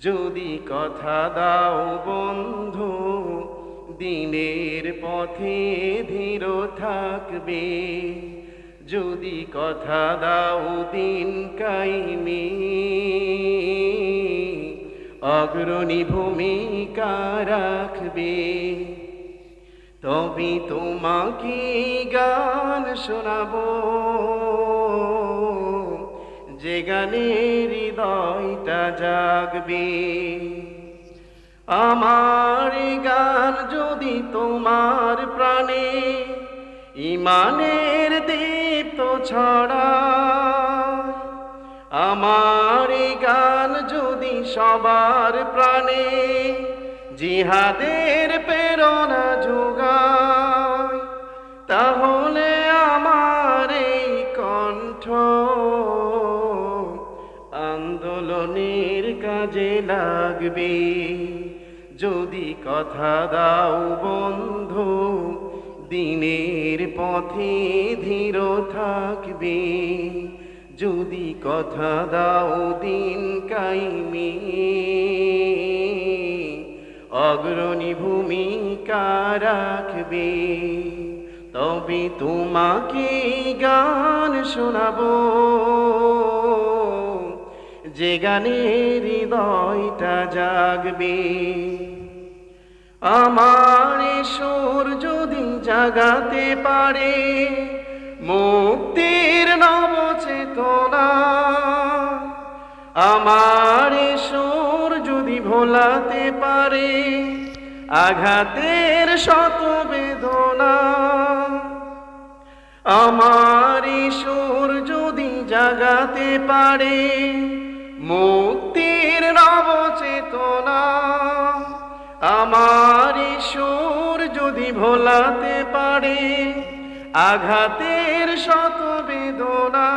যদি কথা দাও বন্ধু, দিনের পথে ধীর থাকবে। যদি কথা দাও দিন কাইমি, অগ্রণী ভূমিকা রাখবে। তবে তোমাকে গান শোনাবো। যে গানের হৃদয়টা জাগবে। আমার গান যদি তোমার প্রাণে ইমানের দীপ্ত ছড়া আমার গান যদি সবার প্রাণে জিহাদের প্রেরণা যোগায়, তাহলে আমার এই কণ্ঠ লাগবে যদি কথা দাও বন্ধু, দিনের পথে ধীর থাকবে। যদি কথা দাও দিন কাইমি। অগ্রণী ভূমিকা রাখবে। তবে তোমাকে গান শোনাবো। যে গানের হৃদয়টা জাগবে। আমার সুর যদি জাগাতে পারে, মুক্তির নব চেতনা আমার সুর যদি ভোলাতে পারে, আঘাতের শত বেদনা। আমার সুর যদি জাগাতে পারে মুক্তির নব চেতনা আমার সুর যদি ভোলাতে পারে, আঘাতের শত বেদনা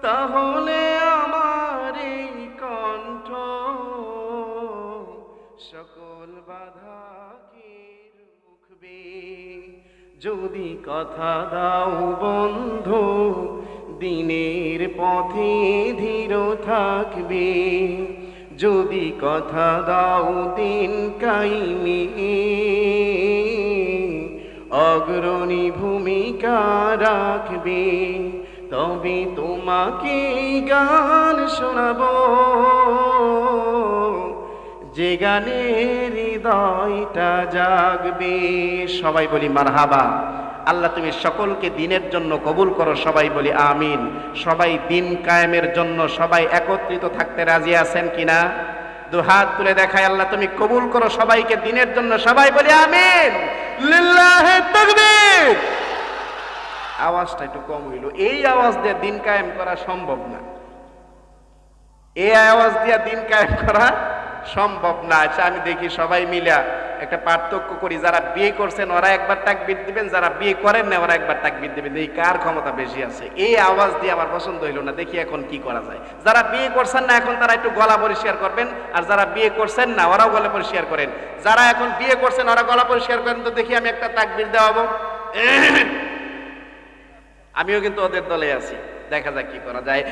তাহলে আমার এই কণ্ঠ সকল বাধাকে রুখবে? যদি কথা দাও বন্ধু দিনের পথে ধীর থাকবে। যদি কথা দাও দিন কাইমি। অগ্রণী ভূমিকা রাখবে। তবে তোমাকে গান শোনাব। যে গানের হৃদয়টা জাগবে। সবাই বলি মারহাবা। আল্লাহ তুমি সকলকে দিনের জন্য কবুল করো, সবাই বলি আমিন। সবাই দিন কায়েমের জন্য সবাই একত্রিত থাকতে রাজি আছেন কিনা? দু হাত তুলে দেখায়, আল্লাহ তুমি কবুল করো, সবাইকে দিনের জন্য সবাই বলি আমিন। আওয়াজটা একটু কম হইল। এই আওয়াজ দিয়ে দিন কায়েম করা সম্ভব না। এই আওয়াজ দিয়ে দিন কায়েম করা সম্ভব না। আচ্ছা আমি দেখি সবাই মিলা একটা পার্থক্য করি, যারা বিয়ে করছেন, ওরা একবার তাকবির দিবেন, যারা বিয়ে করেন না ওরা একবার তাকবির দিবেন। এই কার ক্ষমতা বেশি আছে? এই আওয়াজ দিয়ে আমার পছন্দ হইল না, দেখি এখন কি করা যায়। যারা বিয়ে করছেন না, এখন তারা একটু গলা পরিষ্কার করবেন, আর যারা বিয়ে করছেন না, ওরাও গলা পরিষ্কার করেন। যারা এখন বিয়ে করছেন, ওরা গলা পরিষ্কার করেন, তো দেখি আমি একটা তাকবির দেওয়াবো। আমিও কিন্তু ওদের দলে আছি, দেখা যাক কি করা যায়।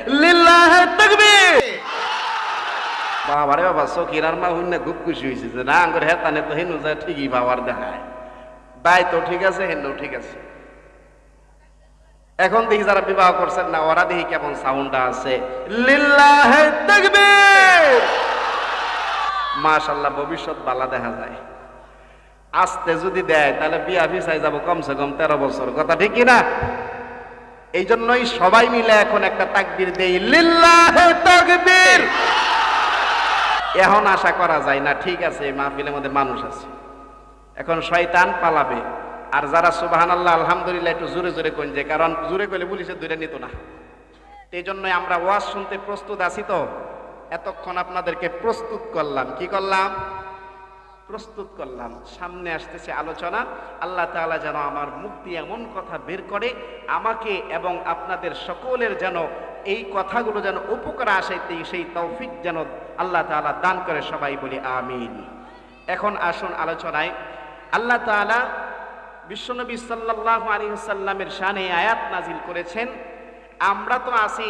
বাবারে বাবা সকিরার মা খুব খুশি হয়েছে যে, না, আঙ্গুর হ্যাঁ তানে তো হেনু যায় ঠিকই বাবার দেখায়। বাই তো ঠিক আছে ঠিক আছে। এখন দেখি যারা বিবাহ করছেন না, ওরা দেখি কেমন আছে। মাশাআল্লাহ, ভবিষ্যৎ বালা দেখা যায়। আস্তে যদি দেয়, তাহলে বিয়া ফিসাই যাব কমসে কম তেরো বছর। কথা ঠিক না এই জন্যই সবাই মিলে এখন একটা তাকবীর দেই, লিল্লাহে তাকবীর! এখন আশা করা যায় না, ঠিক আছে মাহফিলের মধ্যে মানুষ আছে। এখন শয়তান পালাবে। আর যারা সুবাহান আল্লাহ আলহামদুলিল্লাহ, একটু জোরে জোরে কইছে কারণ জোরে কইলে পুলিশে দূরে নিত না। এই জন্যই আমরা ওয়াজ শুনতে প্রস্তুত আছি তো। এতক্ষণ আপনাদেরকে প্রস্তুত করলাম। কি করলাম? প্রস্তুত করলাম। সামনে আসতেছে আলোচনা। আল্লাহ তাআলা যেন আমার মুখ দিয়ে এমন কথা বের করে, আমাকে এবং আপনাদের সকলের যেন এই কথাগুলো যেন উপকার আসে, সেই তৌফিক যেন আল্লাহ তাআলা দান করে সবাই বলি আমিন। এখন আসুন আলোচনায়। আল্লাহ তাআলা বিশ্বনবী সাল্লাল্লাহু আলাইহি সাল্লামের শানে আয়াত নাজিল করেছেন। আমরা তো আছি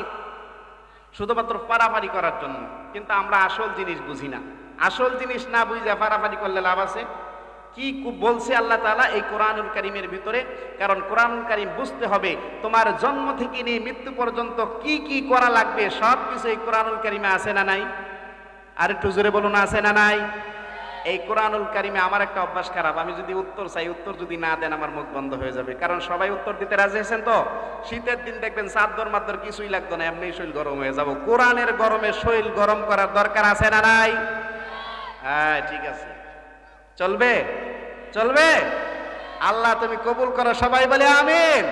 শুধুমাত্র পারাপারি করার জন্য, কিন্তু আমরা আসল জিনিস বুঝি না। আসল জিনিস না বুঝে পারাপারি করলে লাভ আছে? কি বলছে আল্লাহ তাআলা এই কোরআনুল করিমের ভিতরে? কারণ কোরআনুল কারিম বুঝতে হবে তোমার জন্ম থেকে নিয়ে মৃত্যু পর্যন্ত কি কি করা লাগবে সব কিছু এই কোরআনুল কারিমে আছে না নাই? আর একটু জোরে বলুন, আছে না নাই? এই কোরআনুল কারিমে আমার একটা অভ্যাস খারাপ। আমি যদি উত্তর চাই, উত্তর যদি না দেন, আমার মুখ বন্ধ হয়ে যাবে। কারণ সবাই উত্তর দিতে রাজি আছেন তো? শীতের দিন দেখবেন চাদর মাদর কিছুই লাগতো না, এমনি শরীর গরম হয়ে যাব। কোরআনের গরমে শরীর গরম করার দরকার আছে না নাই? হ্যাঁ ঠিক আছে। চলবে? চলবে? আল্লাহ তুমি কবুল করো, সবাই বলে আমিন।